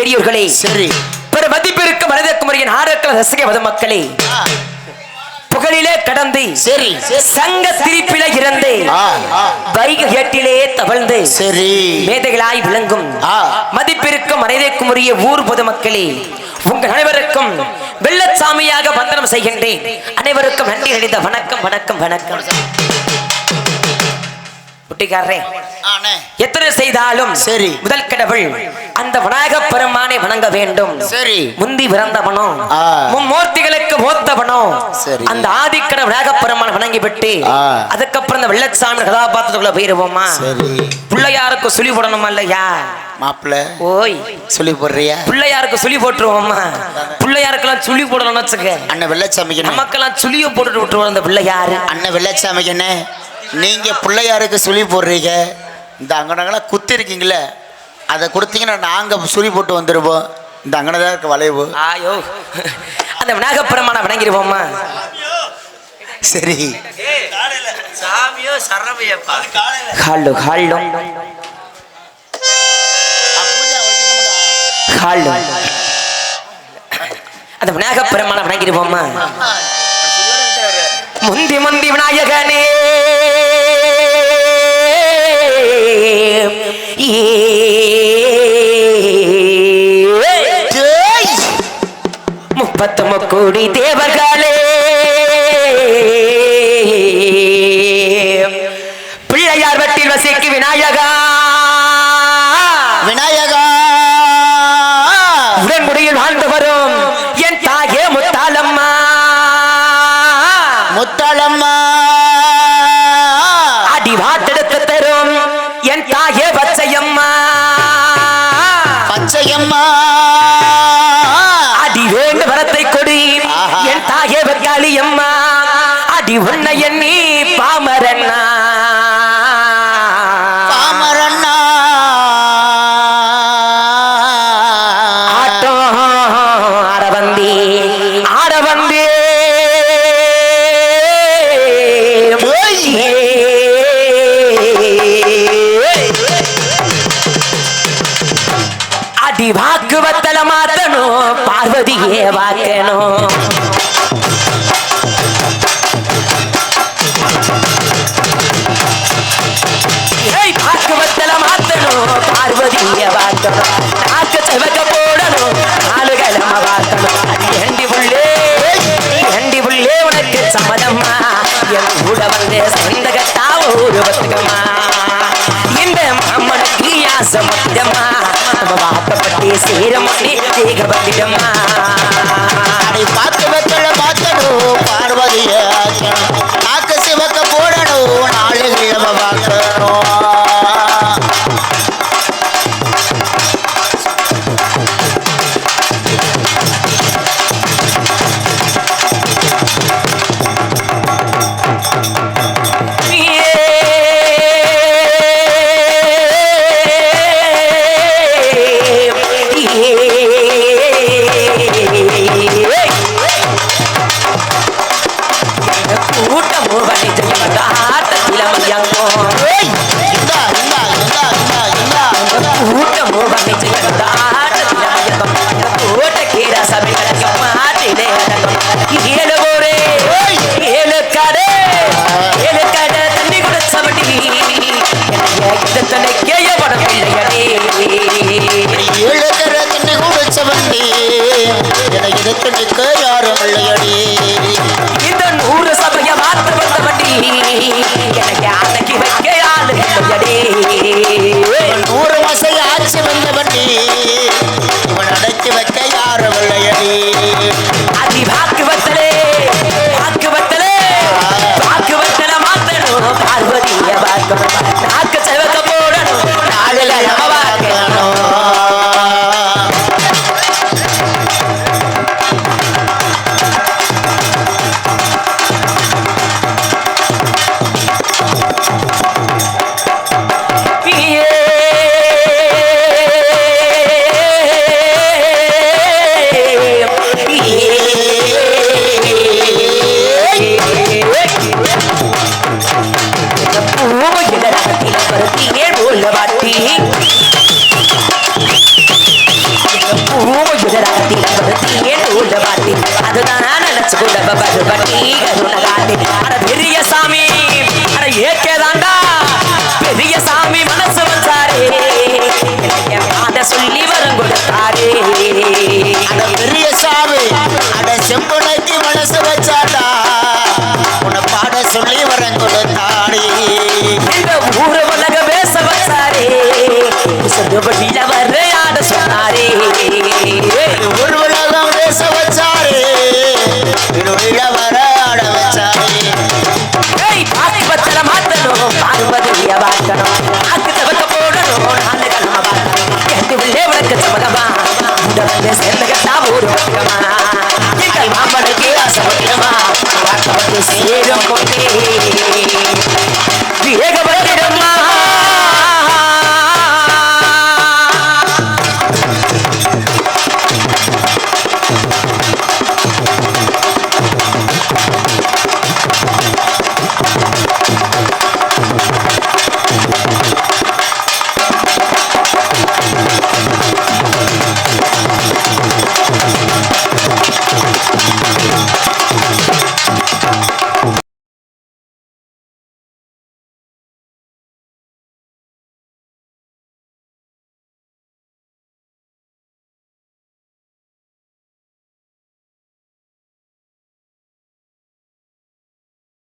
பெரியோர்களே. சரி. பிற மதிப்பிற்கு மனிதக்குமரியின் ஆரோக்கிய ரசிக மத மக்களே. ஆ, புகழிலே கடந்து சரி சங்க திரிப்பில ஆ, வைக ஏட்டிலே தவழ்ந்து சரி. மேதைகளாய் விளங்கும். மதிப்பிற்கும் மனிதக்குமரிய ஊர் பொதுமக்களே உங்கள் அனைவருக்கும் வெள்ளச்சாமியாக வந்தனம் செய்கின்றேன். அனைவருக்கும் நன்றி அடைந்த வணக்கம் வணக்கம் வணக்கம். குட்டிக்காரரே. எத்தனை செய்தாலும் சரி. முதல் கடவுள் அந்த விநாயக பெருமானை வணங்க வேண்டும். சரி. முந்தி பிறந்தவனோ. மும்மூர்த்திகளுக்கு மூத்தவனோ சரி. அந்த ஆதிக்கட விநாயக பெருமானை வணங்கி விட்டு. அதுக்கப்புறம் இந்த வெள்ளச்சாமி கதாபாத்திரத்துக்குள்ள போயிருவோமா? சரி. பிள்ளையாருக்கு சுழி போடணுமா இல்லையா? மாப்பிள்ள ஓய். சொல்லி போடுறியா? பிள்ளையாருக்கு சுழி போட்டுருவோமா? பிள்ளையாருக்கெல்லாம் சுழி போடணும்னு வச்சுக்க. அண்ணன் வெள்ளச்சாமிக்கு நமக்கெல்லாம் சுழிய போட்டுட்டு விட்டுருவோம் அந்த பிள்ளையாரு. அண்ணன் வெள்ளச்சாமிக்கு என்ன? நீங்கள் பிள்ளையாருக்கு சுழி போடுறீங்க? இந்த அங்கனங்களாம் குத்தி இருக்கீங்களே அதை கொடுத்தீங்கன்னா நாங்கள் சுழி போட்டு வந்துடுவோம் இந்த அங்கனை தான் வளைவு. ஆயோ அந்த விநாயக பெருமானை சரி. சாமியோ சரமையப்பா ஹாலு அந்த விநாயகப்புறமான பெருமானை முந்தி முந்தி விநாயகனே. ஜெய்! முப்பத்து முக்கோடி தேவர்களே. பிள்ளையார் வட்டில் வசிக்கு விநாயகா. விநாயகா. முத்தாளம்மா அடி வாட்டெடுத்து தரும். என் தாயே பச்சையம்மா. பச்சையம்மா. அடி வேண்டு வரத்தை கொடி. என் தாயே வெக்காளி அம்மா அடி உன்னை எண்ணி பாமரண்ணா. அடி வாக்கு வத்தல மாத்தணும். பார்வதியே வாக்கணும். ஏய் வாக்கு வத்தல மாத்தணும். பார்வதியே வாக்கணும். நாக்கு செவக்க போடணும். நாலு கிழம வாக்கணும். அடி எண்டி புள்ளே எண்டி புள்ளே உனக்கு சம்மதம்மா? என் சேரமாடி சேர முன்னே தேக பத்திடம்மா பார்த்து Yeah. எனக்கு இதுக்கு நிற்க யாரும் இல்லையடி இந்த நூறு சபைய மாற்ற வந்தபடி எனக்கு அடக்கி வைக்க யாரு இல்லையடே உலக பேச வச்சாரே சொந்தபடியில வர ஆட